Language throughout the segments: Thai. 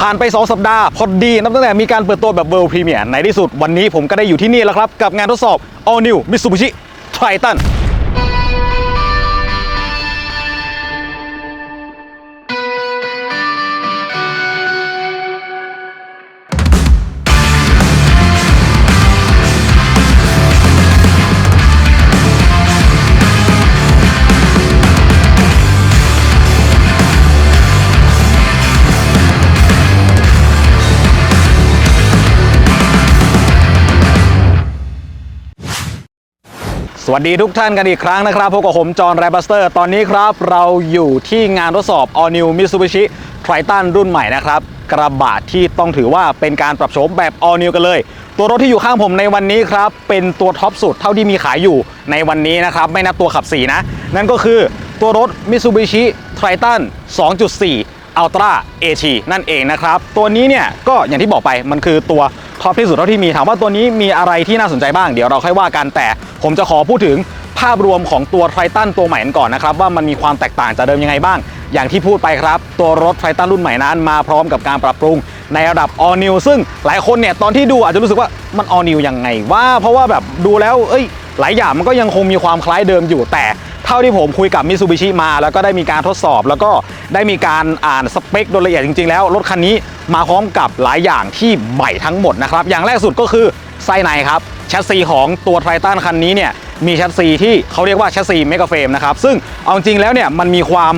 ผ่านไป 2 สัปดาห์ พอดีนับตั้งแต่มีการเปิดตัวแบบ World Premier ในที่สุดวันนี้ผมก็ได้อยู่ที่นี่แล้วครับ กับงานทดสอบ All New Mitsubishi Triton สวัสดีทุกท่านกันอีกครั้งนะครับพบกับผมจอห์นไรบัสเตอร์ ตอนนี้ครับ เราอยู่ที่งานทดสอบ All New Mitsubishi Triton รุ่นใหม่นะครับ กระบะที่ต้องถือว่าเป็นการปรับโฉมแบบ All New กันเลย ตัวรถที่อยู่ข้างผมในวันนี้ครับ เป็นตัวท็อปสุดเท่าที่มีขายอยู่ในวันนี้นะครับ ไม่นับตัวขับสีนะ นั่นก็คือตัวรถ Mitsubishi Triton 2.4 Ultra AT นั่นเองนะครับ ตัวนี้เนี่ยก็อย่างที่บอกไปมันคือตัว ท็อปที่สุดเท่าที่มีถามว่าตัวนี้มีอะไรที่น่าสนใจบ้างเดี๋ยวเราค่อยว่ากันแต่ ผมจะขอพูดถึงภาพรวมของตัว Triton ตัวใหม่กันก่อนนะครับว่ามันมีความแตกต่างจากเดิมยังไงบ้าง อย่างที่พูดไปครับ ตัวรถ Triton รุ่นใหม่นั้นมาพร้อมกับการปรับปรุง ในระดับ All New ซึ่งหลายคนเนี่ยตอนที่ดูอาจจะรู้สึกว่ามัน All New ยังไงว่าเพราะว่าแบบดูแล้วเอ้ยหลายอย่างมันก็ยังคงมีความคล้ายเดิมอยู่แต่ เท่าที่ผมคุยกับมิ t ูบิชิมา แล้วก็ได้มีการทดสอบ แล้วก็ได้มีการอ่านสเปคโดยละเอียดจริงๆแล้วรถคันนี้มาพร้อมกับหลายอย่างที่ใหม่ทั้งหมดนะครับ อย่างแรกสุดก็คือไส้ในครับแชสซีของตัวไททันคันนี้เนี่ยมีแชสซีที่เขาเรียกว่าแชสซีเมกะเฟรมนะครับซึ่งเอาจริงแล้วเนี่ยมันมีความ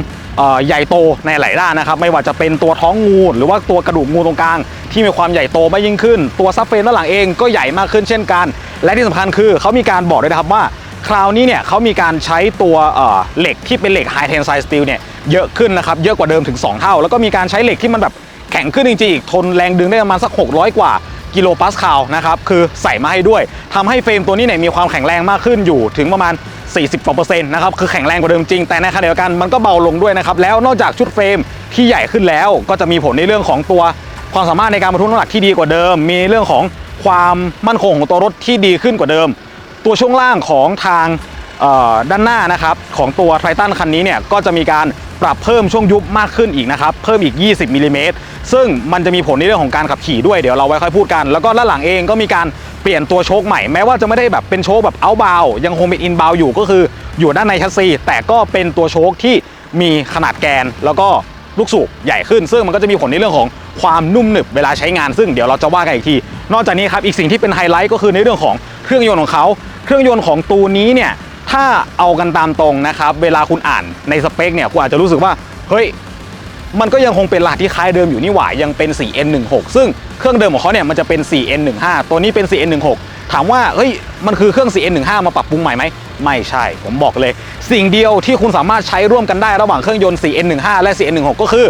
ใหญ่โตในหลายด้านนะครับ ไม่ว่าจะเป็นตัวท้องงูหรือว่าตัวกระดูกงูตรงกลาง ที่มีความใหญ่โตมากยิ่งขึ้น ตัวซับเฟรมด้านหลังเองก็ใหญ่มากขึ้นเช่นกัน และที่สำคัญคือเขามีการบอกด้วยนะครับว่า คราวนี้เนี่ยเขามีการใช้ตัวเเหล็กที่เป็นเหล็ก High Tensile Steel เนี่ยเยอะขึ้นนะครับเยอะกว่าเดิมถึง 2 เท่า แล้วก็มีการใช้เหล็กที่มันแบบแข็งขึ้นจริงๆอีกทนแรงดึงได้ประมาณสัก 600 กว่ากิโลปาสคาลนะครับคือใส่มาให้ด้วยทำให้เฟรมตัวนี้เนี่ยมีความแข็งแรงมากขึ้นอยู่ถึงประมาณ 40กว่าเปอร์เซ็นต์นะครับคือแข็งแรงกว่าเดิมจริงแต่ในขณะเดียวกันมันก็เบาลงด้วยนะครับแล้วนอกจากชุดเฟรมที่ใหญ่ขึ้นแล้ว ก็จะมีผลในเรื่องของตัวความสามารถในการบรรทุกน้ำหนักที่ดีกว่าเดิม มีเรื่องของความมั่นคงของตัวรถที่ดีขึ้นกว่าเดิม ตัวช่วงล่างของทางด้านหน้านะครับของตัวไททันคันนี้เนี่ยก็จะมีการปรับเพิ่มช่วงยุบมากขึ้นอีกนะครับเพิ่มอีก 20มิลลิเมตรซึ่งมันจะมีผลในเรื่องของการขับขี่ด้วยเดี๋ยวเราไว้ค่อยพูดกัน แล้วก็ด้านหลังเองก็มีการเปลี่ยนตัวโชคใหม่แม้ว่าจะไม่ได้แบบเป็นโชคแบบเอาบาวยังคงเป็นอินบาวอยู่ก็คืออยู่ด้านในแชสซีแต่ก็เป็นตัวโชคที่มีขนาดแกนแล้วก็ ลูกสูบใหญ่ขึ้น ซึ่งมันก็จะมีผลในเรื่องของความนุ่มหนึบเวลาใช้งานซึ่งเดี๋ยวเราจะว่ากันอีกที นอกจากนี้ครับอีกสิ่งที่เป็นไฮไลท์ก็คือในเรื่องของเครื่องยนต์ของเขา เครื่องยนต์ของตัวนี้เนี่ยถ้าเอากันตามตรงนะครับเวลาคุณอ่านในสเปคเนี่ยคุณอาจจะรู้สึกว่าเฮ้ยมันก็ยังคงเป็นรหัสที่คล้ายเดิมอยู่นี่หว่ายังเป็น 4N16 ซึ่งเครื่องเดิมของเขาเนี่ยมันจะเป็น 4N15 ตัวนี้เป็น 4N16 ถามว่าเฮ้ยมันคือเครื่อง 4N15 มาปรับปรุงใหม่ไหมไม่ใช่ ผมบอกเลย สิ่งเดียวที่คุณสามารถใช้ร่วมกันได้ระหว่างเครื่องยนต์ 4N15 และ 4N16 ก็คือ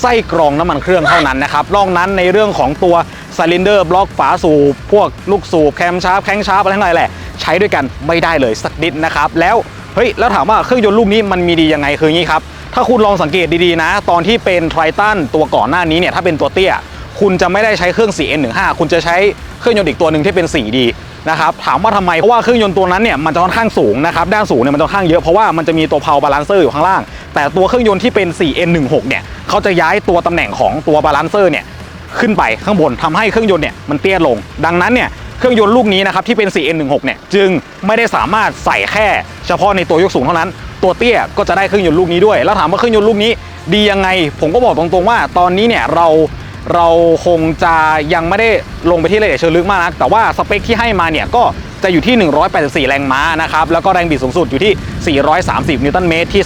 ไส้กรองน้ำมันเครื่องเท่านั้นนะครับนอกนั้นในเรื่องของตัวซิลินเดอร์บล็อกฝาสูบพวกลูกสูบแคมชาร์ปแข้งชาร์ปอะไรทั้งหลายแหละใช้ด้วยกันไม่ได้เลยสักนิดนะครับแล้วเฮ้ยแล้วถามว่าเครื่องยนต์ลูกนี้มันมีดียังไงคืออย่างนี้ครับถ้าคุณลองสังเกตดีๆนะ ตอนที่เป็นไททันตัวก่อนหน้านี้เนี่ยถ้าเป็นตัวเตี้ย คุณจะไม่ได้ใช้เครื่อง 4N15 คุณจะใช้เครื่องยนต์อีกตัวหนึ่งที่เป็น 4D นะครับถามว่าทำไม เพราะว่าเครื่องยนต์ตัวนั้นเนี่ยมันจะค่อนข้างสูงนะครับด้านสูงเนี่ยมันจะค่อนข้างเยอะ เพราะว่ามันจะมีตัวเพาบาลานเซอร์อยู่ข้างล่าง แต่ตัวเครื่องยนต์ที่เป็น 4N16 เนี่ยเขาจะย้ายตัวตำแหน่งของตัวบาลานเซอร์เนี่ยขึ้นไปข้างบนทำให้เครื่องยนต์เนี่ยมันเตี้ยลง ดังนั้นเนี่ยเครื่องยนต์ลูกนี้นะครับที่เป็น 4N16 เนี่ยจึงไม่ได้สามารถใส่แค่เฉพาะในตัวยกสูงเท่านั้น ตัวเตี้ยก็จะได้เครื่องยนต์ลูกนี้ด้วย แล้วถามว่าเครื่องยนต์ลูกนี้ดียังไง ผมก็บอกตรงๆว่าตอนนี้เนี่ยเรา เราคงจะยังไม่ได้ลงไปที่รายละเอียดเชิงลึกมากนัก แต่ว่าสเปคที่ให้มาเนี่ยก็จะอยู่ที่ 184 แรงม้านะครับ แล้วก็แรงบิดสูงสุดอยู่ที่ 430 นิวตันเมตรที่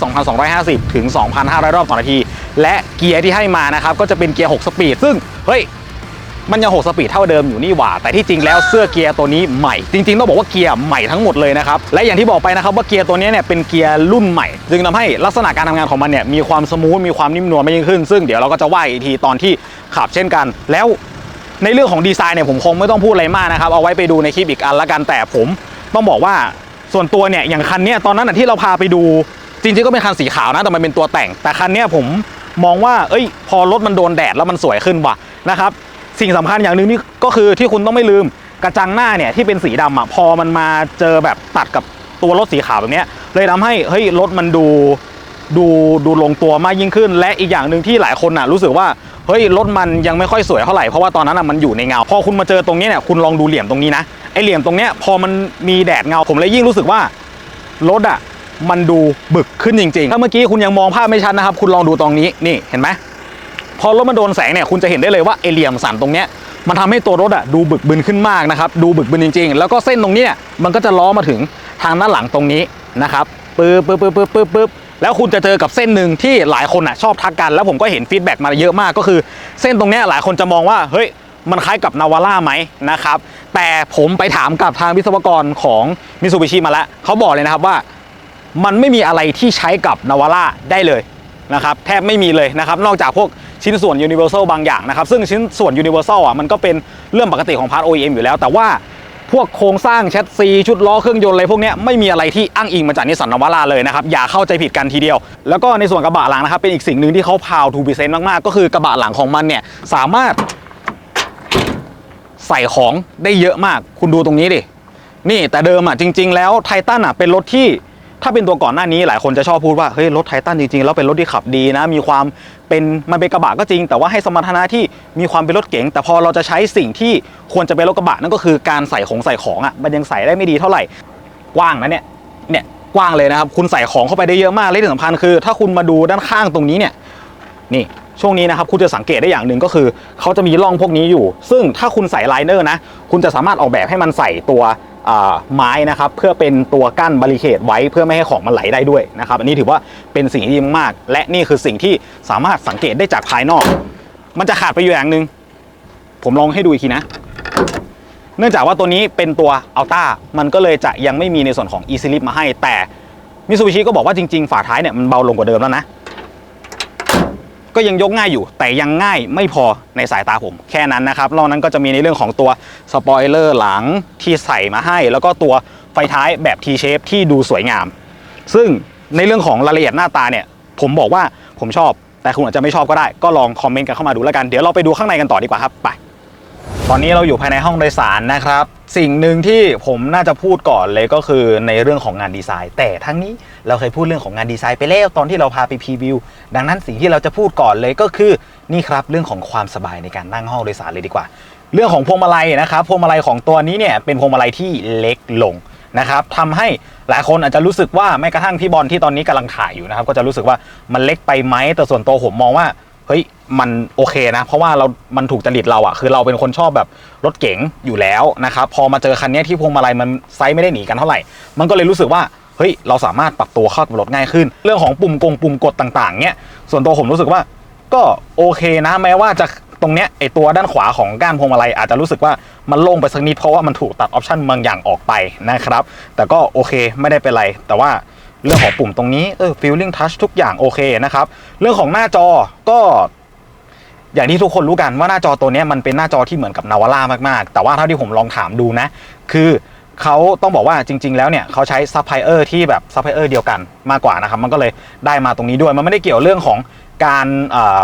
2,250 ถึง 2,500 รอบต่อนาที และเกียร์ที่ให้มานะครับ ก็จะเป็นเกียร์ 6 สปีด ซึ่ง เฮ้ย มันยัง6สปีดเท่าเดิมอยู่นี่หว่า แต่ที่จริงแล้วเสื้อเกียร์ตัวนี้ใหม่ จริงๆต้องบอกว่าเกียร์ใหม่ทั้งหมดเลยนะครับ และอย่างที่บอกไปนะครับว่าเกียร์ตัวนี้เนี่ยเป็นเกียร์รุ่นใหม่ จึงทำให้ลักษณะการทำงานของมันเนี่ยมีความสมูท มีความนิ่มนวลมากยิ่งขึ้น ซึ่งเดี๋ยวเราก็จะว่าอีกทีตอนที่ขับเช่นกัน แล้วในเรื่องของดีไซน์เนี่ยผมคงไม่ต้องพูดอะไรมากนะครับ เอาไว้ไปดูในคลิปอีกอันละกัน แต่ผมต้องบอกว่าส่วนตัวเนี่ยอย่างคันเนี้ยตอนนั้นที่เราพาไปดูจริงๆก็เป็นคันสีขาวนะแต่มันเป็นตัวแต่ง แต่คันนี้ผมมองว่าเอ้ย พอรถมันโดนแดดแล้วมันสวยขึ้นว่ะนะครับ สิ่งสำคัญอย่างหนึ่งนี่ก็คือที่คุณต้องไม่ลืมกระจังหน้าเนี่ยที่เป็นสีดำอะพอมันมาเจอแบบตัดกับตัวรถสีขาวแบบนี้เลยทำให้เฮ้ยรถมันดูดูดูลงตัวมากยิ่งขึ้น และอีกอย่างหนึ่งที่หลายคนอะรู้สึกว่าเฮ้ยรถมันยังไม่ค่อยสวยเท่าไหร่เพราะว่าตอนนั้นอะมันอยู่ในเงาพอคุณมาเจอตรงนี้เนี่ยคุณลองดูเหลี่ยมตรงนี้นะไอเหลี่ยมตรงเนี้ยพอมันมีแดดเงาผมเลยยิ่งรู้สึกว่ารถอะมันดูบึกขึ้นจริงๆ ถ้าเมื่อกี้คุณยังมองภาพไม่ชัดนะครับ คุณลองดูตรงนี้นี่เห็นไหม พอรถมันโดนแสงเนี่ยคุณจะเห็นได้เลยว่าไอเหลี่ยมสันตรงเนี้ยมันทำให้ตัวรถอะดูบึกบึนขึ้นมากนะครับดูบึกบึนจริง ๆ แล้วก็เส้นตรงเนี้ยมันก็จะล้อมาถึงทางด้านหลังตรงนี้นะครับปึ๊บปึ๊บปึ๊บปึ๊บปึ๊บปึ๊บแล้วคุณจะเจอกับเส้นหนึ่งที่หลายคนอะชอบทักกัน แล้วผมก็เห็นฟีดแบ็กมาเยอะมากก็คือ เส้นตรงเนี้ยหลายคนจะมองว่าเฮ้ยมันคล้ายกับนาวาร่าไหมนะครับแต่ผมไปถามกับทางวิศวกรของมิซูบิชิมาแล้วเขาบอกเลยนะครับว่า มันไม่มีอะไรที่ใช้กับนาวาร่าได้เลย นะครับแทบไม่มีเลยนะครับนอกจากพวกชิ้นส่วน Universal บางอย่างนะครับซึ่งชิ้นส่วน Universal อะมันก็เป็นเรื่องปกติของพาร์ท OEM อยู่แล้ว แต่ว่าพวกโครงสร้างแชสซีชุดล้อเครื่องยนต์อะไรพวกนี้ไม่มีอะไรที่อ้างอิงมาจากนิสสันนวาร่าเลยนะครับ อย่าเข้าใจผิดกันทีเดียว แล้วก็ในส่วนกระบะหลังนะครับ เป็นอีกสิ่งหนึ่งที่เขาพาวทูบิเซนมาก ๆ ก็คือกระบะหลังของมันเนี่ยสามารถใส่ของได้เยอะมาก คุณดูตรงนี้ดิ นี่แต่เดิมอะจริง ๆ แล้วไททันอะเป็นรถที่ ถ้าเป็นตัวก่อนหน้านี้หลายคนจะชอบพูดว่าเฮ้ยรถไททันจริงๆแล้วเป็นรถที่ขับดีนะ มีความเป็นมันเป็นกระบะก็จริง แต่ว่าให้สมรรถนะที่มีความเป็นรถเก๋งแต่พอเราจะใช้สิ่งที่ควรจะเป็นรถกระบะนั่นก็คือการใส่ของใส่ของอะมันยังใส่ได้ไม่ดีเท่าไหร่กว้างนะเนี่ยเนี่ยกว้างเลยนะครับคุณใส่ของเข้าไปได้เยอะมากและที่สำคัญคือ ถ้าคุณมาดูด้านข้างตรงนี้เนี่ยนี่ช่วงนี้นะครับคุณจะสังเกตได้อย่างหนึ่งก็คือ เขาจะมีร่องพวกนี้อยู่ ซึ่งถ้าคุณใส่ไลเนอร์นะ คุณจะสามารถออกแบบให้มันใส่ตัว ไม้นะครับเพื่อเป็นตัวกั้นบาริเคดไว้เพื่อไม่ให้ของมันไหลได้ด้วยนะครับอันนี้ถือว่าเป็นสิ่งที่ดีมากๆและนี่คือสิ่งที่สามารถสังเกตได้จากภายนอก มันจะขาดไปอยู่อย่างหนึ่งผมลองให้ดูอีกทีนะเนื่องจากว่าตัวนี้เป็นตัวอัลต้ามันก็เลยจะยังไม่มีในส่วนของ e ี l i p มาให้แต่มิ t ซูบิชิก็บอกว่าจริงๆ ฝาท้ายเนี่ยมันเบาลงกว่าเดิมแล้วนะ ก็ยังยกง่ายอยู่ แต่ยังง่ายไม่พอในสายตาผม แค่นั้นนะครับนอกนั้นก็จะมีในเรื่องของตัวสปอยเลอร์หลังที่ใส่มาให้ แล้วก็ตัวไฟท้ายแบบ T shape ที่ดูสวยงาม ซึ่งในเรื่องของรายละเอียดหน้าตาเนี่ยผมบอกว่าผมชอบแต่คุณอาจจะไม่ชอบก็ได้ก็ลองคอมเมนต์กันเข้ามาดูแล้วกันเดี๋ยวเราไปดูข้างในกันต่อดีกว่าครับไป ตอนนี้เราอยู่ภายในห้องโดยสารนะครับ สิ่งหนึ่งที่ผมน่าจะพูดก่อนเลยก็คือในเรื่องของงานดีไซน์ แต่ทั้งนี้เราเคยพูดเรื่องของงานดีไซน์ไปแล้วตอนที่เราพาไปพรีวิวดังนั้นสิ่งที่เราจะพูดก่อนเลยก็คือนี่ครับเรื่องของความสบายในการนั่งห้องโดยสารเลยดีกว่า เรื่องของพวงมาลัยนะครับพวงมาลัยของตัวนี้เนี่ยเป็นพวงมาลัยที่เล็กลงนะครับทำให้หลายคนอาจจะรู้สึกว่าแม้กระทั่งพี่บอลที่ตอนนี้กำลังถ่ายอยู่นะครับก็จะรู้สึกว่ามันเล็กไปไหมแต่ส่วนตัวผมมองว่า ฮ้ยมันโอเคนะ เพราะว่าเรา มันถูกจริตเราอะคือเราเป็นคนชอบแบบรถเก๋งอยู่แล้วนะครับพอมาเจอคันนี้ที่พวงมาลัยมันไซส์ไม่ได้หนีกันเท่าไหร่ มันก็เลยรู้สึกว่าเฮ้ยเราสามารถปรับตัวเข้ากับรถง่ายขึ้น เรื่องของปุ่มกงปุ่มกดต่างๆเนี้ยส่วนตัวผมรู้สึกว่าก็โอเคนะแม้ว่าจะตรงเนี้ยไอตัวด้านขวาของก้านพวงมาลัยอาจจะรู้สึกว่ามันโล่งไปสักนิดเพราะว่ามันถูกตัดออปชันบางอย่างออกไปนะครับแต่ก็โอเคไม่ได้เป็นไรแต่ว่า เรื่องของปุ่มตรงนี้เออ feeling touch ทุกอย่างโอเคนะครับ เรื่องของหน้าจอก็ อย่างที่ทุกคนรู้กันว่าหน้าจอตัวนี้มันเป็นหน้าจอที่เหมือนกับนาวาร่ามากๆ แต่ว่าเท่าที่ผมลองถามดูนะ คือเขาต้องบอกว่าจริง ๆ แล้วเนี่ยเขาใช้ซัพพลายเออร์ที่แบบซัพพลายเออร์เดียวกันมากกว่านะครับ มันก็เลยได้มาตรงนี้ด้วย มันไม่ได้เกี่ยวเรื่องของการเออ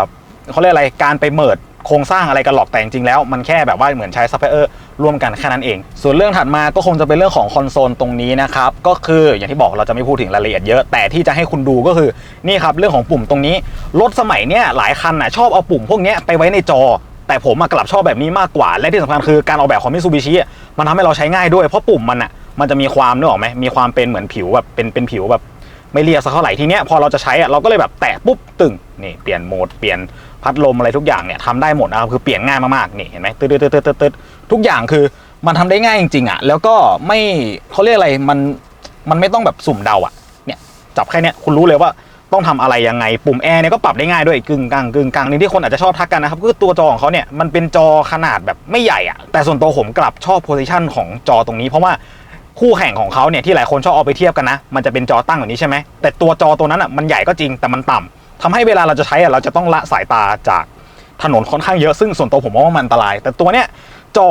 เขาเรียกอะไรการไปเมิดโครงสร้างอะไรกันหรอกแต่จริงๆแล้ว มันแค่แบบว่าเหมือนใช้ซัพพลายเออร์ ร่วมกันแค่นั้นเอง ส่วนเรื่องถัดมาก็คงจะเป็นเรื่องของคอนโซลตรงนี้นะครับก็คืออย่างที่บอกเราจะไม่พูดถึงรายละเอียดเยอะแต่ที่จะให้คุณดูก็คือนี่ครับเรื่องของปุ่มตรงนี้รถสมัยเนี้ยหลายคันน่ะชอบเอาปุ่มพวกเนี้ยไปไว้ในจอแต่ผมกลับชอบแบบนี้มากกว่า และที่สำคัญคือการออกแบบของมิซูบิชิมันทำให้เราใช้ง่ายด้วยเพราะปุ่มมันอะมันจะมีความนึกออกไหมมีความเป็นเหมือนผิวแบบเป็นเป็นผิวแบบ ไม่เรียบสักเท่าไหร่ทีเนี้ยพอเราจะใช้อะเราก็เลยแบบแตะปุ๊บตึงนี่เปลี่ยนโหมดเปลี่ยนพัดลมอะไรทุกอย่างเนี่ยทำได้หมดนะครับคือเปลี่ยนง่ายมากๆนี่เห็นไหมตึ๊ดตึ๊ดตึ๊ดตึ๊ดตึ๊ดทุกอย่างคือมันทำได้ง่ายจริงๆอะแล้วก็ไม่เขาเรียกอะไรมันมันไม่ต้องแบบสุ่มเดาอะเนี่ยจับแค่เนี้ยคุณรู้เลยว่าต้องทำอะไรยังไงปุ่มแอร์เนี่ยก็ปรับได้ง่ายด้วยกึ่งกลางกึ่งกลางนี่ที่คนอาจจะชอบทักกันนะครับก็คือตัวจอของเขาเนี่ยมันเป็นจอขนาดแบบไม่ใหญ่อะแต่ส่วนตัวผมกลับชอบโพซิชันของจอตรงนี้เพราะว่า คู่แข่งของเขาเนี่ยที่หลายคนชอบเอาไปเทียบกันนะ มันจะเป็นจอตั้งแบบนี้ใช่ไหมแต่ตัวจอตัวนั้นอะมันใหญ่ก็จริงแต่มันต่ำทำให้เวลาเราจะใช้อะเราจะต้องละสายตาจากถนนค่อนข้างเยอะซึ่งส่วนตัวผมมองว่ามันอันตราย แต่ตัวเนี้ยจอ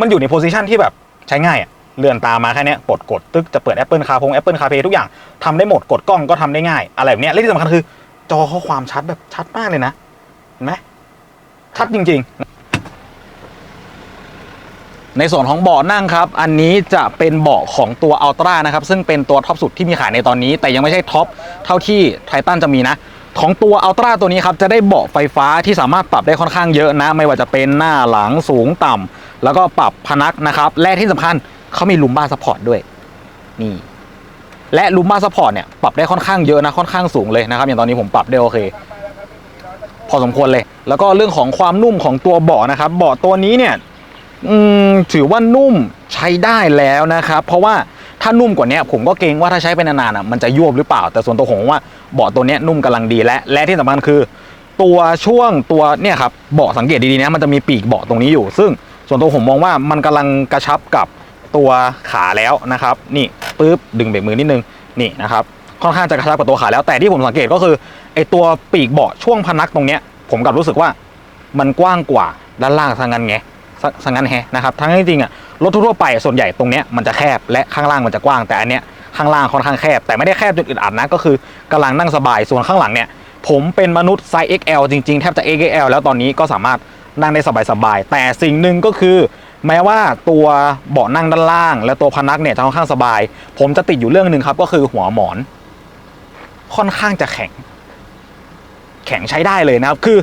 มันอยู่ในโพซิชันที่แบบใช้ง่ายอะเลื่อนตามมาแค่นี้กดกดตึกจะเปิด Apple CarPlay Apple CarPlay ทุกอย่างทำได้หมดกดกล้องก็ทำได้ง่าย อะไรแบบนี้และที่สำคัญคือ จอข้อความชัดแบบชัดมากเลยนะเห็นไหมชัดจริง ๆ ในส่วนของเบาะนั่งครับ อันนี้จะเป็นเบาะของตัวอัลตร้านะครับ ซึ่งเป็นตัวท็อปสุดที่มีขายในตอนนี้ แต่ยังไม่ใช่ท็อปเท่าที่ไททันจะมีนะของตัวอัลตร้าตัวนี้ครับ จะได้เบาะไฟฟ้าที่สามารถปรับได้ค่อนข้างเยอะนะ ไม่ว่าจะเป็นหน้าหลังสูงต่ำแล้วก็ปรับพนักนะครับ และที่สำคัญเขามีลุมบ้าซัพพอร์ตด้วย นี่ และลุมบ้าซัพพอร์ตเนี่ยปรับได้ค่อนข้างเยอะนะค่อนข้างสูงเลยนะครับ อย่างตอนนี้ผมปรับได้โอเค พอสมควรเลย แล้วก็เรื่องของความนุ่มของตัวเบาะนะครับเบาะตัวนี้เนี่ย ถือว่านุ่มใช้ได้แล้วนะครับ เพราะว่าถ้านุ่มกว่านี้ผมก็เกรงว่าถ้าใช้ไปนานๆอะมันจะยวบหรือเปล่า แต่ส่วนตัวผมว่าเบาะตัวนี้นุ่มกำลังดีและและที่สำคัญคือ ตัวช่วงตัวเนี่ยครับเบาะสังเกตดีๆนะมันจะมีปีกเบาะตรงนี้อยู่ ซึ่งส่วนตัวผมมองว่ามันกำลังกระชับกับตัวขาแล้วนะครับ นี่ปึ๊บดึงเบรกมือนิดนึงนี่นะครับค่อนข้างจะกระชับกับตัวขาแล้วแต่ที่ผมสังเกตก็คือไอตัวปีกเบาะช่วงพนักตรงเนี้ยผมกลับรู้สึกว่ามันกว้างกว่าด้านล่างทางนั้นไง สังงั้นแฮนะครับทั้งที่จริงอะรถทั่วๆไปส่วนใหญ่ตรงเนี้ยมันจะแคบและข้างล่างมันจะกว้าง แต่อันเนี้ยข้างล่างค่อนข้างแคบ แต่ไม่ได้แคบจนอึดอัดนะก็คือกำลังนั่งสบายส่วนข้างหลังเนี่ยผมเป็นมนุษย์ไซส์ XL จริงๆ แทบจะ XL แล้วตอนนี้ก็สามารถนั่งได้สบายๆ แต่สิ่งหนึ่งก็คือ แม้ว่าตัวเบาะนั่งด้านล่าง และตัวพนักเนี่ยจะค่อนข้างสบาย ผมจะติดอยู่เรื่องหนึ่งครับก็คือหัวหมอน ค่อนข้างจะแข็ง แข็งใช้ได้เลยนะครับ คือ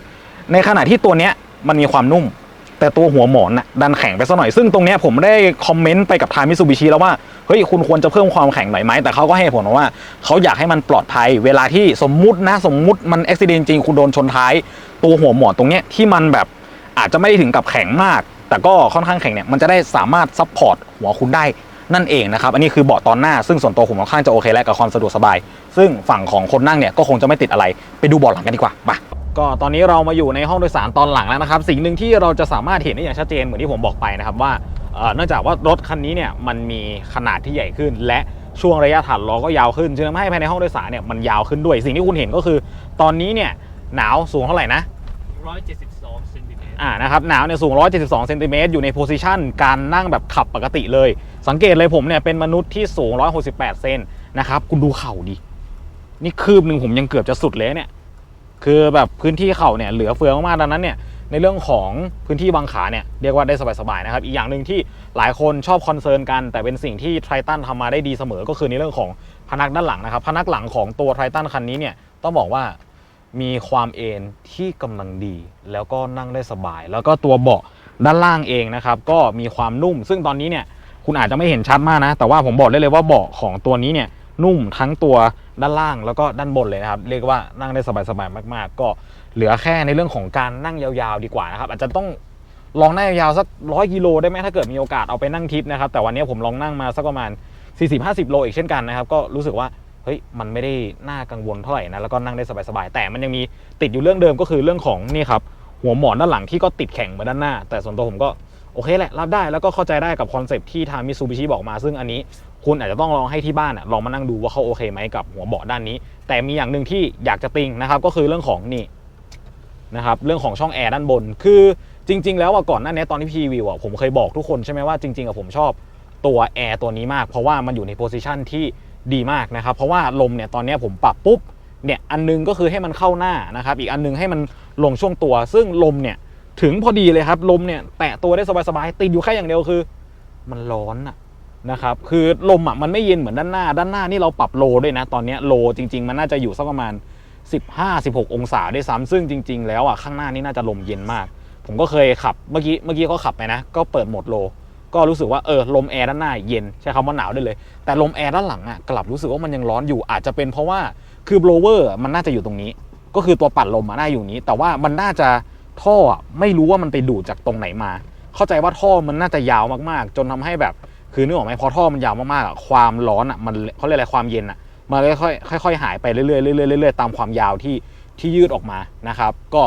ในขณะที่ตัวเนี้ยมันมีความนุ่ม แต่ตัวหัวหมอนน่ะดันแข็งไปสักหน่อยซึ่งตรงเนี้ยผมได้คอมเมนต์ไปกับทางมิซูบิชิแล้วว่าเฮ้ยคุณควรจะเพิ่มความแข็งหน่อยไหมแต่เขาก็ให้ผลว่าเขาอยากให้มันปลอดภัย เวลาที่สมมุตินะสมมุติมันอุบิเหตุจริงๆคุณโดนชนท้าย ตัวหัวหมอนตรงเนี้ยที่มันแบบอาจจะไม่ได้ถึงกับแข็งมาก แต่ก็ค่อนข้างแข็งเนี่ยมันจะได้สามารถซัพพอร์ตหัวคุณได้นั่นเองนะครับ อันนี้คือเบาะตอนหน้า ซึ่งส่วนตัวผมค่อนข้างจะโอเคและกับความสะดวกสบาย ซึ่งฝั่งของคนนั่งเนี่ยก็คงจะไม่ติดอะไร ไปดูเบาะหลังกันดีกว่าไป ก็ตอนนี้เรามาอยู่ในห้องโดยสารตอนหลังแล้วนะครับ สิ่งหนึ่งที่เราจะสามารถเห็นได้อย่างชัดเจนเหมือนที่ผมบอกไปนะครับว่าเอ่อเนื่องจากว่ารถคันนี้เนี่ยมันมีขนาดที่ใหญ่ขึ้น และช่วงระยะฐานล้อก็ยาวขึ้นจึงทำให้ภายในห้องโดยสารเนี่ยมันยาวขึ้นด้วย สิ่งที่คุณเห็นก็คือ ตอนนี้เนี่ยหนาวสูงเท่าไหร่นะ172เซนติเมตรอ่านะครับหนาวเนี่ยสูง 172เซนติเมตรอยู่ในโพซิชันการนั่งแบบขับปกติเลย สังเกตเลยผมเนี่ยเป็นมนุษย์ที่สูง 168 เซนนะครับคุณดูเข่าดินี่คืบหนึ่งผมยังเกือบจะสุดเลยเนี่ย คือแบบพื้นที่เข่าเนี่ยเหลือเฟือมากๆดังนั้นเนี่ยในเรื่องของพื้นที่บางขาเนี่ยเรียกว่าได้สบายๆนะครับอีกอย่างหนึ่งที่หลายคนชอบคอนเซิร์นกัน แต่เป็นสิ่งที่ไททันทำมาได้ดีเสมอก็คือในเรื่องของพนักด้านหลังนะครับ พนักหลังของตัวไททันคันนี้เนี่ยต้องบอกว่ามีความเอนที่กำลังดี แล้วก็นั่งได้สบาย แล้วก็ตัวเบาะด้านล่างเองนะครับก็มีความนุ่ม ซึ่งตอนนี้เนี่ยคุณอาจจะไม่เห็นชัดมากนะ แต่ว่าผมบอกได้เลยว่าเบาะของตัวนี้เนี่ยนุ่มทั้งตัว ด้านล่างแล้วก็ด้านบนเลยนะครับ เรียกว่านั่งได้สบายๆมาก ๆ ก็เหลือแค่ในเรื่องของการนั่งยาวๆดีกว่านะครับอาจจะต้องลองนั่งยาวๆสักร้อยกิโลได้ไหมถ้าเกิดมีโอกาสเอาไปนั่งทริปนะครับแต่วันนี้ผมลองนั่งมาสักประมาณ 40-50 โลอีกเช่นกันนะครับก็รู้สึกว่าเฮ้ยมันไม่ได้น่ากังวลเท่าไหร่นะแล้วก็นั่งได้สบายๆแต่มันยังมีติดอยู่เรื่องเดิมก็คือเรื่องของนี่ครับหัวหมอนด้านหลังที่ก็ติดแข็งเหมือนด้านหน้า แต่ส่วนตัวผมก็โอเคแหละรับได้แล้วก็เข้าใจได้กับคอนเซปต์ที่ทางมิซูบิชิบอกมา ซึ่งอันนี้ คุณอาจจะต้องลองให้ที่บ้านอะลองมานั่งดูว่าเขาโอเคไหมกับหัวเบาะด้านนี้ แต่มีอย่างหนึ่งที่อยากจะติงนะครับก็คือเรื่องของนี่นะครับเรื่องของช่องแอร์ด้านบน คือจริง ๆ แล้วอะก่อนหน้านี้ตอนที่พีวิวอะผมเคยบอกทุกคนใช่ไหมว่าจริงๆอะผมชอบตัวแอร์ตัวนี้มาก เพราะว่ามันอยู่ในโพซิชันที่ดีมากนะครับเพราะว่าลมเนี่ยตอนนี้ผมปรับปุ๊บเนี่ยอันนึงก็คือให้มันเข้าหน้านะครับอีกอันนึงให้มันลงช่วงตัว ซึ่งลมเนี่ยถึงพอดีเลยครับลมเนี่ยแตะตัวได้สบายๆติดอยู่แค่อย่างเดียวคือ มันร้อนอะ นะครับคือลมอะมันไม่เย็นเหมือนด้านหน้า ด้านหน้านี่เราปรับโลด้วยนะ ตอนนี้โลจริง ๆ มันน่าจะอยู่สักประมาณ 15-16 องศาได้วยซ้ำซึ่งจริง ๆ แล้วอะข้างหน้านี่น่าจะลมเย็นมาก ผมก็เคยขับเมื่อกี้เมื่อกี้ก็ขับไปนะ ก็เปิดโหมดโล ก็รู้สึกว่าเออลมแอร์ด้านหน้าเย็นใช้คำว่าหนาวได้เลย แต่ลมแอร์ด้านหลังอะกลับรู้สึกว่ามันยังร้อนอยู่อาจจะเป็นเพราะว่าคือโบลเวอร์มันน่าจะอยู่ตรงนี้ ก็คือตัวปัดลมมันน่าอยู่นี้ แต่ว่ามันน่าจะท่ออะไม่รู้ว่ามันไปดูดจากตรงไหนมา เข้าใจว่าท่อมันน่าจะยาวมากๆ จนทำให้แบบ คือนึกออกไหมพอท่อมันยาวมากๆอะความร้อนอะมันเขาเรียกอะไรความเย็นอะมันค่อยๆค่อยๆหายไปเรื่อยๆเรื่อยๆเรื่อยๆตามความยาวที่ที่ยืดออกมานะครับ ก็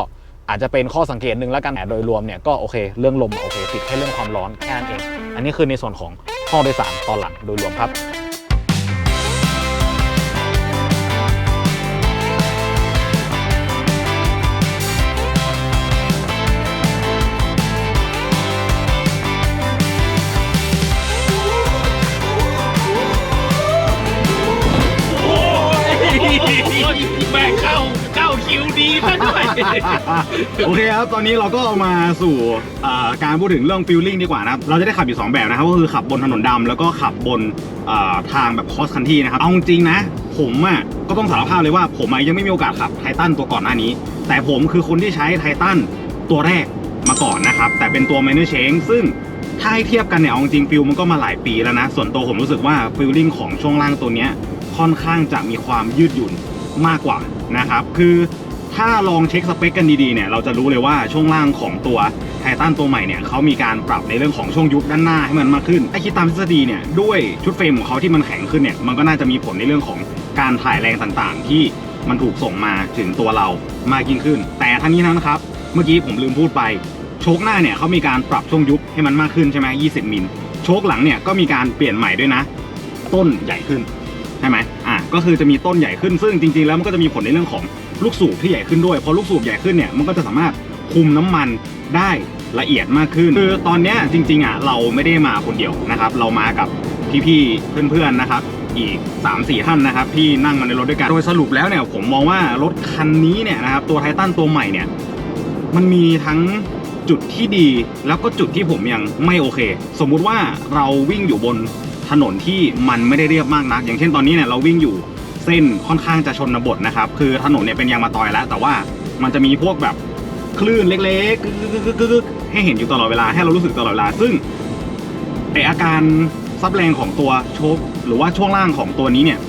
อาจจะเป็นข้อสังเกตหนึ่งแล้วกันแต่โดยรวมเนี่ยก็โอเคเรื่องลมโอเคติดแค่เรื่องความร้อนแค่นั้นเอง อันนี้คือในส่วนของห้องโดยสารตอนหลังโดยรวมครับ แม่งเข้าเข้าคิวดีซะด้วย โอเคครับ ตอนนี้เราก็มาสู่อ่าการพูดถึงเรื่องฟิลลิ่งดีกว่านะครับ เราจะได้ขับอยู่2แบบนะครับ ก็คือขับบนถนนดำแล้วก็ขับบนอ่าทางแบบคอสคันที่นะครับ เอาจริงๆนะ ผมอะก็ต้องสารภาพเลยว่าผมอะยังไม่มีโอกาสขับไททันตัวก่อนหน้านี้ แต่ผมคือคนที่ใช้ไททันตัวแรกมาก่อนนะครับ แต่เป็นตัว Minor Change ซึ่งถ้าให้เทียบกันเนี่ยเอาจริงฟิลมันก็มาหลายปีแล้วนะ ส่วนตัวผมรู้สึกว่าฟิลลิ่งของช่วงล่างตัวเนี้ยค่อนข้างจะมีความยืดหยุ่น มากกว่านะครับ คือถ้าลองเช็คสเปคกันดีๆเนี่ยเราจะรู้เลยว่าช่วงล่างของตัวไททันตัวใหม่เนี่ยเขามีการปรับในเรื่องของช่วงยุบด้านหน้าให้มันมากขึ้นถ้าคิดตามทฤษฎีเนี่ยด้วยชุดเฟรมของเขาที่มันแข็งขึ้นเนี่ยมันก็น่าจะมีผลในเรื่องของการถ่ายแรงต่างๆ ที่มันถูกส่งมาถึงตัวเรามากยิ่งขึ้น แต่ทั้งนี้นั้นครับ เมื่อกี้ผมลืมพูดไป โชคหน้าเนี่ยเขามีการปรับช่วงยุบให้มันมากขึ้นใช่ไหม20 มิล โชคหลังเนี่ยก็มีการเปลี่ยนใหม่ด้วยนะ ต้นใหญ่ขึ้นใช่ไหม ก็คือจะมีต้นใหญ่ขึ้นซึ่งจริงๆแล้วมันก็จะมีผลในเรื่องของลูกสูบที่ใหญ่ขึ้นด้วยพอลูกสูบใหญ่ขึ้นเนี่ยมันก็จะสามารถคุมน้ำมันได้ละเอียดมากขึ้น คือตอนนี้จริงๆอะเราไม่ได้มาคนเดียวนะครับ เรามากับพี่ๆเพื่อนๆนะครับ อีก 3-4 ท่านนะครับ ที่นั่งมาในรถด้วยกัน โดยสรุปแล้วเนี่ยผมมองว่ารถคันนี้เนี่ยนะครับตัวไททันตัวใหม่เนี่ยมันมีทั้งจุดที่ดีแล้วก็จุดที่ผมยังไม่โอเค สมมุติว่าเราวิ่งอยู่บน ถนนที่มันไม่ได้เรียบมากนัก อย่างเช่นตอนนี้เนี่ยเราวิ่งอยู่เส้นค่อนข้างจะชนบทนะครับ คือถนนเนี่ยเป็นยางมาตอยแล้ว แต่ว่ามันจะมีพวกแบบคลื่นเล็กๆให้เห็นอยู่ตลอดเวลาให้เรารู้สึกตลอดเวลา ซึ่งไออาการซับแรงของตัวโชคหรือว่าช่วงล่างของตัวนี้เนี่ย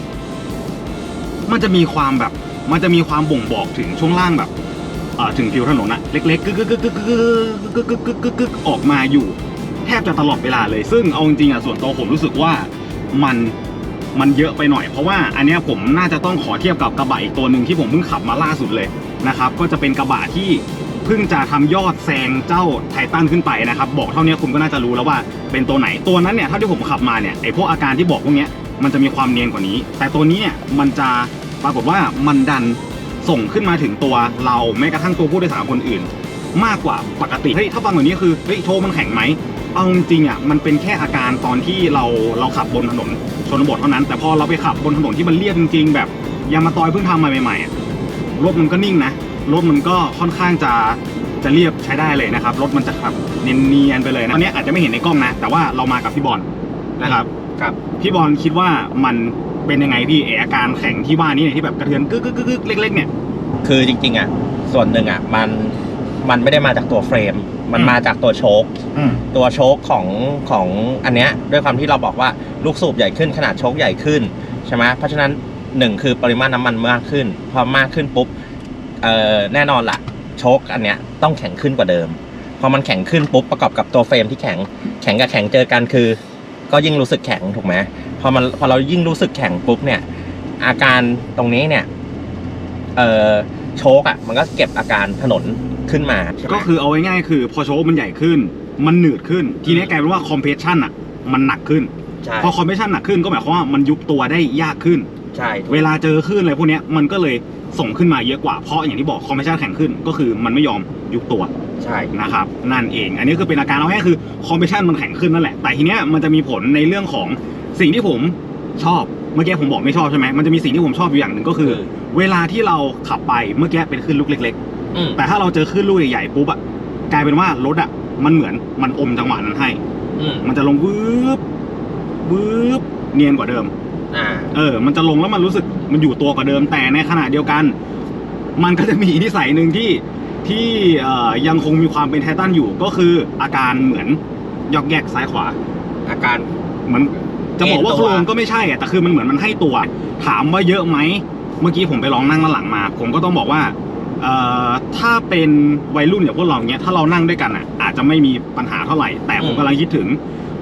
มันจะมีความแบบ มันจะมีความบ่งบอกถึงช่วงล่างแบบถึงผิวถนนอะเล็กๆกึกๆออกมาอยู่ แทบจะตลอดเวลาเลย ซึ่งเอาจริงๆอะส่วนตัวผมรู้สึกว่ามันมันเยอะไปหน่อยเพราะว่าอันเนี้ยผมน่าจะต้องขอเทียบกับกระบะอีกตัวหนึ่งที่ผมเพิ่งขับมาล่าสุดเลยนะครับก็จะเป็นกระบะที่เพิ่งจะทำยอดแซงเจ้าไททันขึ้นไปนะครับบอกเท่านี้คุณก็น่าจะรู้แล้วว่าเป็นตัวไหนตัวนั้นเนี่ยเท่าที่ผมขับมาเนี่ยไอพวกอาการที่บอกพวกเนี้ยมันจะมีความเนียนกว่านี้ แต่ตัวนี้เนี่ยมันจะปรากฏว่ามันดันส่งขึ้นมาถึงตัวเราแม้กระทั่งตัวผู้โดยสารคนอื่น มากกว่าปกติเฮ้ยถ้าฟังแบบนี้คือเฮ้ยโชว์มันแข็งไหม เอาจริงๆอะมันเป็นแค่อาการตอนที่เราเราขับบนถนนชนบทเท่านั้น แต่พอเราไปขับบนถนนที่มันเรียบจริงๆแบบยางมาตอยเพิ่งทำมาใหม่ๆอะรถมันก็นิ่งนะรถมันก็ค่อนข้างจะจะเรียบใช้ได้เลยนะครับรถมันจะขับเนียนๆไปเลยนะตอนนี้อาจจะไม่เห็นในกล้องนะ แต่ว่าเรามากับพี่บอลนะครับครับพี่บอลคิดว่ามันเป็นยังไงพี่เอออาการแข็งที่ว่านี้เนี่ยที่แบบกระเทือนกึกกึกกึกกึกเล็กๆเนี่ย คือจริงๆอะส่วนหนึ่งอะมันมันไม่ได้มาจากตัวเฟรม มันอืมมาจากตัวโชคอืม ตัวโชคของของอันเนี้ยด้วยความที่เราบอกว่าลูกสูบใหญ่ขึ้นขนาดโชคใหญ่ขึ้นใช่ไหมเพราะฉะนั้นหนึ่งคือปริมาณน้ำมันมากขึ้น พอมากขึ้นปุ๊บเอ่อแน่นอนละโชคอันเนี้ยต้องแข็งขึ้นกว่าเดิม พอมันแข็งขึ้นปุ๊บประกอบกับตัวเฟรมที่แข็งแข็งกับแข็งเจอกันคือ ก็ยิ่งรู้สึกแข็งถูกไหมพอมันพอเรายิ่งรู้สึกแข็งปุ๊บเนี่ย อาการตรงนี้เนี่ย เอ่อโชคอะ มันก็เก็บอาการถนน ขึ้นมาใช่ไหมก็คือเอาง่ายๆคือพอโชว์มันใหญ่ขึ้น มันหนืดขึ้น ทีนี้กลายเป็นว่าคอมเพรสชันอะมันหนักขึ้น ใช่พอคอมเพรสชันหนักขึ้นก็หมายความว่ามันยุบตัวได้ยากขึ้น ใช่เวลาเจอคลื่นอะไรพวกเนี้ยมันก็เลยส่งขึ้นมาเยอะกว่าเพราะอย่างที่บอกคอมเพรสชันแข็งขึ้น ก็คือมันไม่ยอมยุบตัวใช่นะครับนั่นเอง อันนี้คือเป็นอาการเอาง่ายๆคือคอมเพรสชันมันแข็งขึ้นนั่นแหละแต่ทีเนี้ยมันจะมีผลในเรื่องของสิ่งที่ผมชอบเมื่อกี้ผมบอกไม่ชอบใช่ไหมมันจะมีสิ่งที่ผมชอบอยู่อย่างหนึ่งก็คือ เวลาที่เราขับไปเมื่อกี้เป็นคลื่นลูกเล็กๆ อืมแต่ถ้าเราเจอคลื่นลูกใหญ่ๆปุ๊บอะกลายเป็นว่ารถอะมันเหมือนมันอมจังหวะนั้นให้ อืมมันจะลงวืบวืบเนียนกว่าเดิม อ่า เออ มันจะลงแล้วมันรู้สึกมันอยู่ตัวกว่าเดิม แต่ในขณะเดียวกัน มันก็จะมีนิสัยหนึ่งที่ที่เอ่อยังคงมีความเป็นไททันอยู่ก็คืออาการเหมือนยอกแยกซ้ายขวา อาการ เหมันจะบอกว่าเอ็นโคตัวรงก็ไม่ใช่อะแต่คือมันเหมือนมันให้ตัว ถามว่าเยอะไหม เมื่อกี้ผมไปลองนั่งด้านหลังมา ผมก็ต้องบอกว่าเอ่อ ถ้าเป็นวัยรุ่นอย่างพวกเราเนี้ยถ้าเรานั่งด้วยกันอะอาจจะไม่มีปัญหาเท่าไหร่ แต่ผมกำลังคิดถึง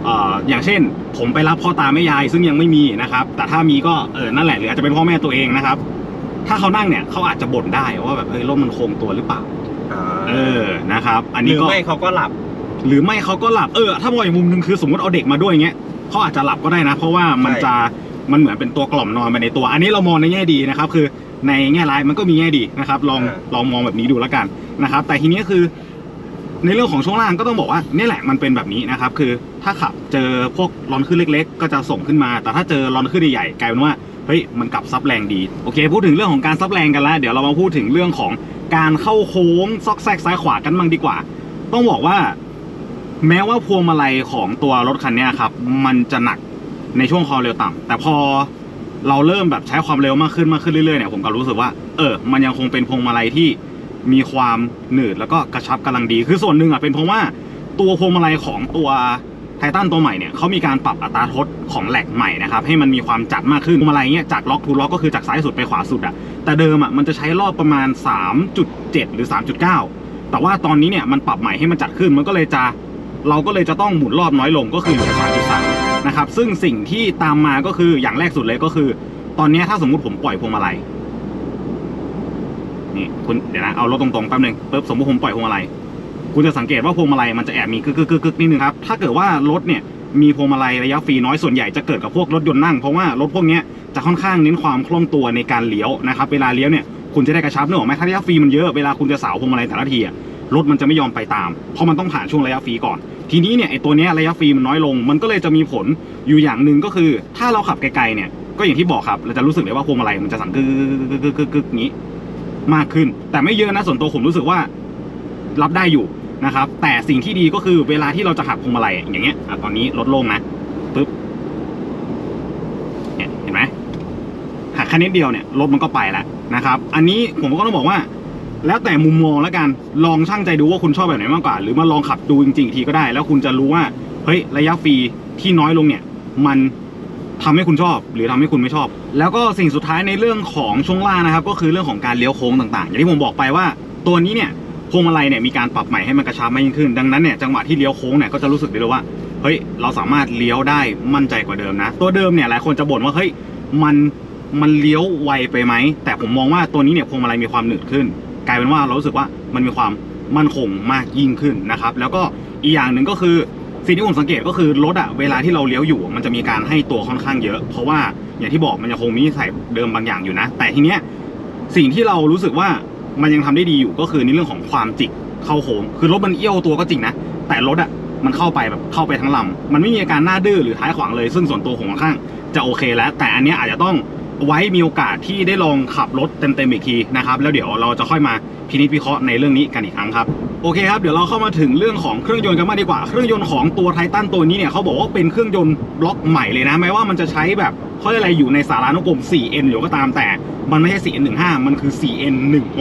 เอ่ออย่างเช่น ผมไปรับพ่อตาแม่ยายซึ่งยังไม่มีนะครับ แต่ถ้ามีก็เออนั่นแหละหรืออาจจะเป็นพ่อแม่ตัวเองนะครับ ถ้าเขานั่งเนี่ยเขาอาจจะบ่นได้ว่าแบบเฮ้ยรถมันโค้งตัวหรือเปล่าอ่าเออนะครับ อันหนี้รือก็ไม่เขาก็หลับ หรือไม่เขาก็หลับเออถ้ามองอีกมุมหนึ่งคือสมมติเอาเด็กมาด้วยเงี้ยเขาอาจจะหลับก็ได้นะ เพราะว่ามันใช่จะมันเหมือนเป็นตัวกล่อมนอนไปในตัว อันนี้เรามองในแง่ดีนะครับ คือ ในแง่ร้ายมันก็มีแง่ดีนะครับ ลองอ่า ลองมองแบบนี้ดูแล้วกันนะครับ แต่ทีนี้คือ ในเรื่องของช่วงล่างก็ต้องบอกว่าเนี่ยแหละมันเป็นแบบนี้นะครับ คือถ้าขับเจอพวกรอนขึ้นเล็ก ๆ ก็จะส่งขึ้นมา แต่ถ้าเจอรอนขึ้นใหญ่ๆกลายเป็นว่าเฮ้ยมันกลับซับแรงดีโอเค พูดถึงเรื่องของการซับแรงกันแล้วเดี๋ยวเรามาพูดถึงเรื่องของการเข้าโค้งซอกแซกซ้ายขวากันบ้างดีกว่า ต้องบอกว่า แม้ว่าพวงมาลัยของตัวรถคันเนี้ยครับ มันจะหนักในช่วงความเร็วต่ำแต่พอ เราเริ่มแบบใช้ความเร็วมากขึ้นมากขึ้นเรื่อยๆเนี่ยผมก็รู้สึกว่าเออมันยังคงเป็นพวงมาลัยที่มีความหนืดแล้วก็กระชับกำลังดีคือส่วนหนึ่งอะเป็นเพราะว่าตัวพวงมาลัยของตัวไททันตัวใหม่เนี่ยเขามีการปรับอัตราทดของแหลกใหม่นะครับให้มันมีความจัดมากขึ้นพวงมาลัยเนี่ยจากล็อกทูล็อกก็คือจากซ้ายสุดไปขวาสุดอะแต่เดิมอะมันจะใช้รอบประมาณ 3.7 หรือ 3.9 แต่ว่าตอนนี้เนี่ยมันปรับใหม่ให้มันจัดขึ้นมันก็เลยจะเราก็เลยจะต้องหมุนรอบน้อยลงก็คือเหลือ3.3 นะครับ ซึ่งสิ่งที่ตามมาก็คืออย่างแรกสุดเลยก็คือ ตอนนี้ถ้าสมมุติผมปล่อยพวงมาลัยนี่คุณเดี๋ยวนะเอารถตรงๆแป๊บนึงปุ๊บสมมติผมปล่อยพวงมาลัยคุณจะสังเกตว่าพวงมาลัยมันจะแอบมีกึกกึกกึกนิดนึงครับถ้าเกิดว่ารถเนี่ยมีพวงมาลัยระยะฟรีน้อยส่วนใหญ่จะเกิดกับพวกรถยนต์นั่งเพราะว่ารถพวกนี้จะค่อนข้างเน้นความคล่องตัวในการเลี้ยวนะครับ เวลาเลี้ยวเนี่ยคุณจะได้กระชับเนออกไหมถ้าระยะฟรีมันเยอะเวลาคุณจะสาวพวงมาลัยแต่ละทีอะ รถมันจะไม่ยอมไปตาม เพราะมันต้องผ่านช่วงระยะฟรีก่อน ทีนี้เนี่ยไอตัวเนี้ยระยะฟรีมันน้อยลง มันก็เลยจะมีผลอยู่อย่างหนึ่งก็คือ ถ้าเราขับไกลๆเนี่ยก็อย่างที่บอกครับเราจะรู้สึกเลยว่าพวงมาลัยมันจะสั่นกึกกึกกึกกึกกึกอย่างนี้มากขึ้น แต่ไม่เยอะนะส่วนตัวผมรู้สึกว่ารับได้อยู่นะครับ แต่สิ่งที่ดีก็คือเวลาที่เราจะหักพวงมาลัยอย่างเงี้ยอตอนนี้ลดลงนะปึ๊บเนี่ยเห็นไหมหักแค่นิดเดียวเนี่ยรถมันก็ไปแล้วนะครับ อันนี้ผมก็ต้องบอกว่า แล้วแต่มุมมองแล้วกันลองช่างใจดูว่าคุณชอบแบบไหนมากกว่า หรือมาลองขับดูจริงๆอีกทีก็ได้ แล้วคุณจะรู้ว่าเฮ้ยระยะฟรีที่น้อยลงเนี่ย มันทำให้คุณชอบ หรือทำให้คุณไม่ชอบ แล้วก็สิ่งสุดท้ายในเรื่องของช่วงล่างนะครับ ก็คือเรื่องของการเลี้ยวโค้งต่างๆ อย่างที่ผมบอกไปว่าตัวนี้เนี่ยพวงมาลัยเนี่ยมีการปรับใหม่ให้มันกระชับมากยิ่งขึ้น ดังนั้นเนี่ยจังหวะที่เลี้ยวโค้งเนี่ยก็จะรู้สึกได้เลยว่าเฮ้ยเราสามารถเลี้ยวได้มั่นใจกว่าเดิมนะ ตัวเดิมเนี่ยหลายคนจะบ่นว่าเฮ้ยมันมันเลี้ยวไวไปไหมแต่ผมมองว่าตัวนี้เนี่ยพวงมาลัยมีความหนืดขึ้น กลายเป็นว่าเรารู้สึกว่ามันมีความมั่นคงมากยิ่งขึ้นนะครับ แล้วก็อีกอย่างหนึ่งก็คือสิ่งที่ผมสังเกตก็คือรถอะเวลาที่เราเลี้ยวอยู่ มันจะมีการให้ตัวค่อนข้างเยอะ เพราะว่าอย่างที่บอกมันยังคงมีนิสัยเดิมบางอย่างอยู่นะ แต่ทีเนี้ยสิ่งที่เรารู้สึกว่ามันยังทำได้ดีอยู่ก็คือในเรื่องของความจิกเข้าโค้งคือรถมันเอี้ยวตัวก็จริงนะแต่รถอะมันเข้าไปแบบเข้าไปทั้งลำมันไม่มีอาการหน้าดื้อหรือท้ายขวางเลย ซึ่งส่วนตัวผมค่อนข้างจะโอเคแล้ว แต่อันเนี้ยอาจจะต้อง ไว้มีโอกาสที่ได้ลองขับรถเต็มๆอีกทีนะครับแล้วเดี๋ยวเราจะค่อยมาพินิจพิเคราะห์ในเรื่องนี้กันอีกครั้งครับโอเคครับเดี๋ยวเราเข้ามาถึงเรื่องของเครื่องยนต์กันมากดีกว่า เครื่องยนต์ของตัวไททันตัวนี้เนี่ยเขาบอกว่าเป็นเครื่องยนต์บล็อกใหม่เลยนะแม้ว่ามันจะใช้แบบเขาเรียกอะไรอยู่ในสารานุกรม 4N อยู่ก็ตามแต่ มันไม่ใช่ 4N15 มันคือ 4N16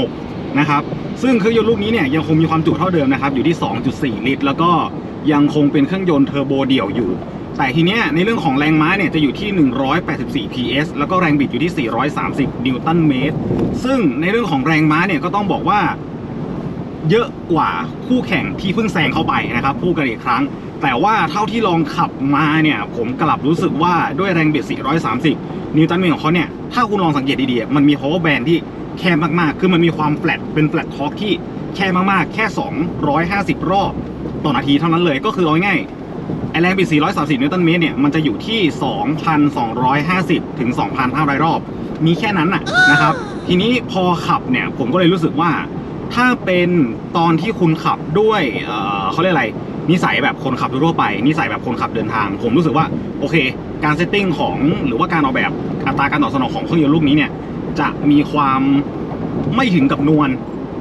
นะครับซึ่งเครื่องยนต์ลูกนี้เนี่ยยังคงมีความจุเท่าเดิมนะครับอยู่ที่ 2.4 ลิตร แล้วก็ยังคงเป็นเครื่องยนต์เทอร์โบเดี่ยวอยู่ แต่ทีเนี้ยในเรื่องของแรงม้าเนี่ยจะอยู่ที่ 184 PS แล้วก็แรงบิดอยู่ที่ 430 นิวตันเมตร ซึ่งในเรื่องของแรงม้าเนี่ยก็ต้องบอกว่า เยอะกว่าคู่แข่งที่เพิ่งแซงเข้าไปนะครับพูดกันอีกครั้ง แต่ว่าเท่าที่ลองขับมาเนี่ยผมกลับรู้สึกว่าด้วยแรงบิด 430 นิวตันเมตรของเขาเนี่ยถ้าคุณลองสังเกตดีๆ มันมี power band ที่แคบมากๆ คือมันมีความแฟลตเป็นแฟลตทอกที่แคบมากๆ แค่ 250 รอบ ต่อนาทีเท่านั้นเลยก็คือเอาง่าย ไอแรงบิด 430 นิวตันเมตรเนี่ย มันจะอยู่ที่ 2,250 ถึง 2,500 รอบ มีแค่นั้นน่ะนะครับ ทีนี้พอขับเนี่ย ผมก็เลยรู้สึกว่า ถ้าเป็นตอนที่คุณขับด้วยเเขาเรียกอะไร นิสัยแบบคนขับทั่วไป นิสัยแบบคนขับเดินทาง ผมรู้สึกว่า โอเค การเซตติ้งของหรือว่าการออกแบบอัตราการตอบสนองของเครื่องยนต์ลูกนี้เนี่ย จะมีความไม่ถึงกับนวล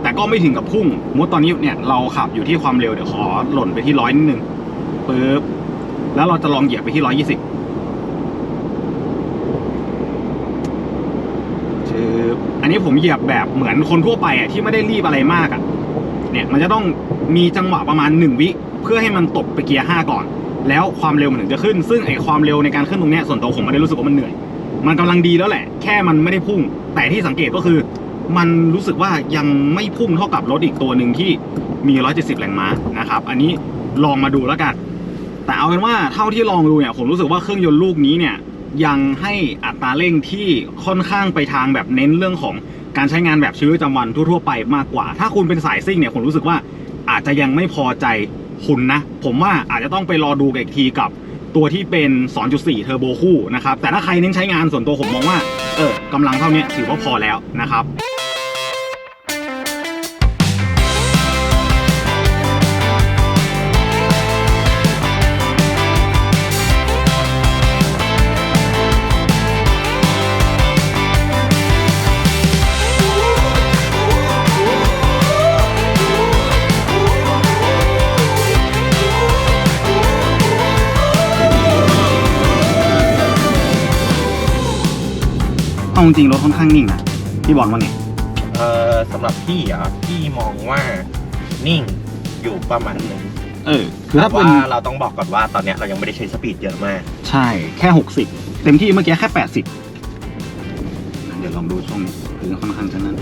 แต่ก็ไม่ถึงกับพุ่งสมมุดตอนนี้เนี่ยเราขับอยู่ที่ความเร็วเดี๋ยวขอหล่นไปที่ร้อยนิดนึง ปึ๊บแล้วเราจะลองเหยียบไปที่ร้อยยี่สิบชืบอันนี้ผมเหยียบแบบเหมือนคนทั่วไปอะที่ไม่ได้รีบอะไรมากอะ เนี่ยมันจะต้องมีจังหวะประมาณหนึ่งวิ เพื่อให้มันตกไปเกียร์ห้าก่อน แล้วความเร็วมันถึงจะขึ้น ซึ่งไอความเร็วในการขึ้นตรงเนี้ยส่วนตัวผมไม่ได้รู้สึกว่ามันเหนื่อย มันกำลังดีแล้วแหละ แค่มันไม่ได้พุ่ง แต่ที่สังเกตก็คือ มันรู้สึกว่ายังไม่พุ่งเท่ากับรถอีกตัวหนึ่งที่มี 170 แรงม้านะครับ อันนี้ลองมาดูแล้วกัน แต่เอาเป็นว่าเท่าที่ลองดูเนี่ยผมรู้สึกว่าเครื่องยนต์ลูกนี้เนี่ยยังให้อัตราเร่งที่ค่อนข้างไปทางแบบเน้นเรื่องของการใช้งานแบบชีวิตประจำวันทั่วๆไปมากกว่า ถ้าคุณเป็นสายซิ่งเนี่ยผมรู้สึกว่าอาจจะยังไม่พอใจคุณนะ ผมว่าอาจจะต้องไปรอดูกันอีกทีกับตัวที่เป็น 2.4 เทอร์โบคู่นะครับ แต่ถ้าใครเน้นใช้งานส่วนตัวผมมองว่า เออกำลังเท่านี้ถือว่าพอแล้วนะครับ จริงรถค่อนข้างนิ่งนะพี่บอลว่าไงเอ่อสำหรับพี่อะพี่มองว่านิ่งอยู่ประมาณหนึงเออ คือแต่ถ้าเป็นว่าเราต้องบอกก่อนว่าตอนเนี้ยเรายังไม่ได้ใช้สปีดเยอะมาก ใช่แค่60เต็มที่เมื่อกี้แค่80เดี๋ยวลองดูช่วงนี้พื้นค่อนข้างจะนั่น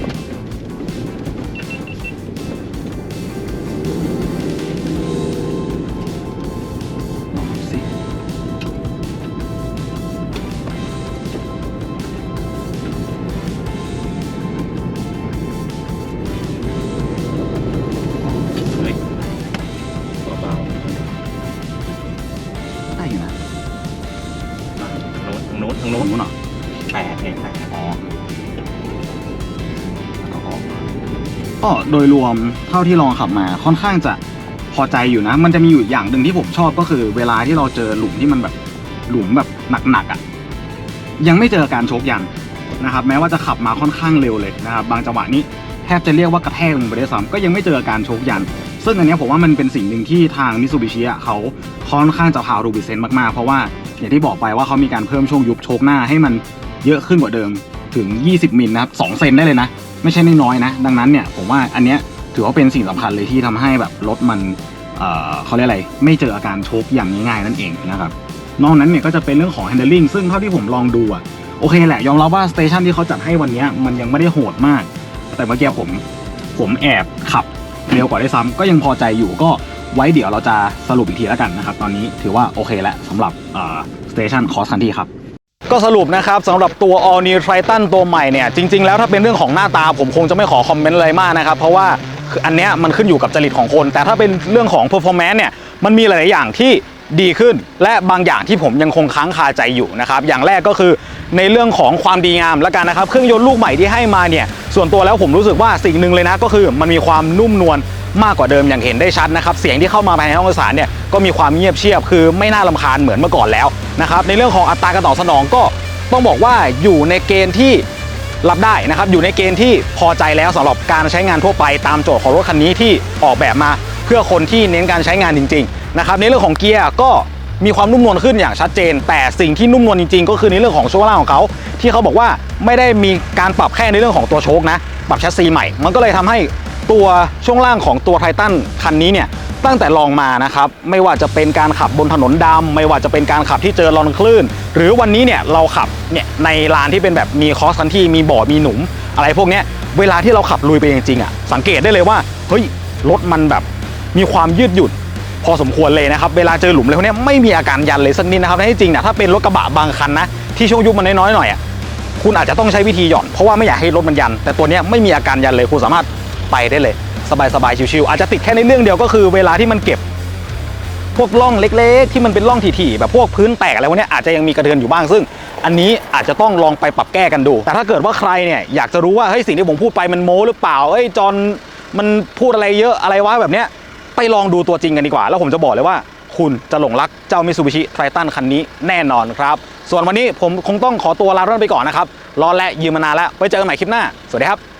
ก็โดยรวมเท่าที่ลองขับมาค่อนข้างจะพอใจอยู่นะ มันจะมีอยู่อย่างหนึ่งที่ผมชอบก็คือ เวลาที่เราเจอหลุมที่มันแบบหลุมแบบหนักๆอะยังไม่เจอการโชกยันนะครับ แม้ว่าจะขับมาค่อนข้างเร็วเลยนะครับบางจังหวะนี้แทบจะเรียกว่ากระแทกลงไปได้ซ้ำก็ยังไม่เจอการโชกยัน ซึ่งอันนี้ผมว่ามันเป็นสิ่งหนึ่งที่ทางมิ t ูบิชิอะเขาค่อนข้างจะพาวรูบิเซนมากๆ เพราะว่าอย่างที่บอกไปว่าเขามีการเพิ่มช่วงยุบโชกหน้าให้มันเยอะขึ้นกว่าเดิมถึง 20มิลนะครับ2เซนได้เลยนะ ไม่ใช่น้อยๆนะ ดังนั้นเนี่ยผมว่าอันเนี้ยถือว่าเป็นสิ่งสำคัญเลยที่ทำให้แบบรถมันเอ่อเขาเรียกอะไร ไม่เจออาการโชกอย่างง่ายๆนั่นเองนะครับนอกนั้นเนี่ยก็จะเป็นเรื่องของ handling ซึ่งเท่าที่ผมลองดูอะโอเคแหละ ยอมรับว่าสเตชันที่เขาจัดให้วันเนี้ยมันยังไม่ได้โหดมาก แต่เมื่อกี้ผมผมแอบขับเร็วกว่าได้วยซ้ำก็ยังพอใจอยู่ก็ไว้เดี๋ยวเราจะสรุปอีกทีแล้วกันนะครับ ตอนนี้ถือว่าโอเคแล้วสำหรับสเตชันคอสคันที่ครับ ก็สรุปนะครับสำหรับตัว All New Triton ตัวใหม่เนี่ยจริง ๆ แล้วถ้าเป็นเรื่องของหน้าตาผมคงจะไม่ขอคอมเมนต์อะไรมากนะครับเพราะว่าอันเนี้ยมันขึ้นอยู่กับจริตของคน แต่ถ้าเป็นเรื่องของ performance เนี่ยมันมีหลายๆอย่างที่ดีขึ้น และบางอย่างที่ผมยังคงค้างคาใจอยู่นะครับอย่างแรกก็คือในเรื่องของความดีงามแล้วกันนะครับ เครื่องยนต์ลูกใหม่ที่ให้มาเนี่ยส่วนตัวแล้วผมรู้สึกว่าสิ่งหนึ่งเลยนะก็คือมันมีความนุ่มนวล มากกว่าเดิมอย่างเห็นได้ชัดนะครับเสียงที่เข้ามาภายในห้องโดยสารเนี่ยก็มีความเงียบเชียบคือไม่น่ารำคาญเหมือนเมื่อก่อนแล้วนะครับในเรื่องของอัตราการตอบสนองก็ต้องบอกว่าอยู่ในเกณฑ์ที่รับได้นะครับอยู่ในเกณฑ์ที่พอใจแล้วสำหรับการใช้งานทั่วไปตามโจทย์ของรถคันนี้ที่ออกแบบมาเพื่อคนที่เน้นการใช้งานจริงๆนะครับในเรื่องของเกียร์ก็มีความนุ่มนวลขึ้นอย่างชัดเจน แต่สิ่งที่นุ่มนวลจริงๆ ก็คือในเรื่องของช่วงล่างของเขา ที่เขาบอกว่าไม่ได้มีการปรับแค่ในเรื่องของตัวโชคนะ ปรับแชสซีใหม่ มันก็เลยทำให้ ตัวช่วงล่างของตัวไททันคันนี้เนี่ยตั้งแต่ลองมานะครับไม่ว่าจะเป็นการขับบนถนนดำไม่ว่าจะเป็นการขับที่เจอรอนคลื่น หรือวันนี้เนี่ยเราขับเนี่ยในลานที่เป็นแบบมีคอสคันที่มีบ่อมีหนุม อะไรพวกเนี้ยเวลาที่เราขับลุยไปจริงๆอะสังเกตได้เลยว่าเฮ้ยรถมันแบบมีความยืดหยุ่นพอสมควรเลยนะครับเวลาเจอหลุมอะไรพวกนี้ไม่มีอาการยันเลยสักนิดนะครับในที่จริงเนี่ยถ้าเป็นรถกระบะบางคันนะที่ช่วงยุบมันน้อยๆหน่อยอะคุณอาจจะต้องใช้วิธีหย่อนเพราะว่าไม่อยากให้รถมันยัน แต่ตัวนี้ไม่มีอาการยันเลยคุณสามารถ ไปได้เลย สบายๆชิวๆอาจจะติดแค่ในเรื่องเดียวก็คือเวลาที่มันเก็บ พวกร่องเล็ก ๆ ที่มันเป็นร่องถี่ๆแบบพวกพื้นแตกอะไรพวกนี้อาจจะยังมีกระเทือนอยู่บ้างซึ่ง อันนี้อาจจะต้องลองไปปรับแก้กันดู แต่ถ้าเกิดว่าใครเนี่ยอยากจะรู้ว่าเฮ้ยสิ่งที่ผมพูดไปมันโม้หรือเปล่าเอ้ยจอนมันพูดอะไรเยอะอะไรวะแบบเนี้ยไปลองดูตัวจริงกันดีกว่า แล้วผมจะบอกเลยว่า คุณจะหลงรักเจ้ามิซูบิชิไททันคันนี้แน่นอนครับ ส่วนวันนี้ผมคงต้องขอตัวลาเรื่องไปก่อนนะครับรอและยืมมานานแล้วไว้เจอกันใหม่คลิปหน้า สวัสดีครับ